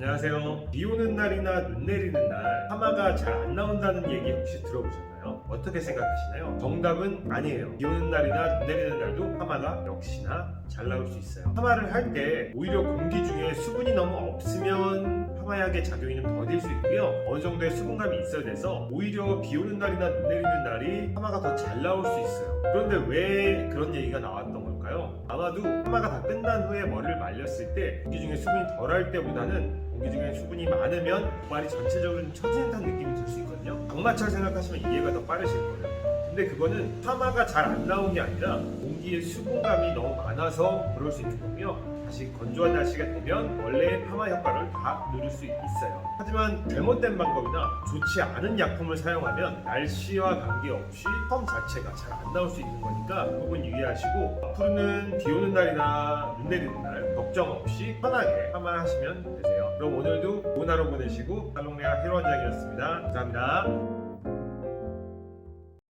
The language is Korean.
안녕하세요. 비 오는 날이나 눈 내리는 날 하마가 잘 안 나온다는 얘기 혹시 들어보셨나요? 어떻게 생각하시나요? 정답은 아니에요. 비 오는 날이나 눈 내리는 날도 하마가 역시나 잘 나올 수 있어요. 하마를 할 때 오히려 공기 중에 수분이 너무 없으면 하마약의 작용이 좀 더딜 수 있고요. 어느 정도의 수분감이 있어야 돼서 오히려 비 오는 날이나 눈 내리는 날이 하마가 더 잘 나올 수 있어요. 그런데 왜 그런 얘기가 나왔던 걸까요? 아마도 하마가 다 끝난 후에 머리를 말렸을 때 공기 중에 수분이 덜할 때보다는 공기 중에 수분이 많으면 모발이 전체적으로 좀 듯한 느낌이 들 수 있거든요. 각마찰 생각하시면 이해가 더 빠르실 거예요. 근데 그거는 하마가 잘 안 나온 게 아니라 공기의 수분감이 너무 많아서 그럴 수 있는 거고요. 다시 건조한 날씨가 되면 원래 파마 효과를 다 누릴 수 있어요. 하지만 잘못된 방법이나 좋지 않은 약품을 사용하면 날씨와 관계없이 펌 자체가 잘 안 나올 수 있는 거니까 그 부분 유의하시고 앞으로는 비 오는 날이나 눈 내리는 날 걱정 없이 편하게 파마하시면 되세요. 그럼 오늘도 좋은 하루 보내시고 살롱레아 히로 원장이었습니다. 감사합니다.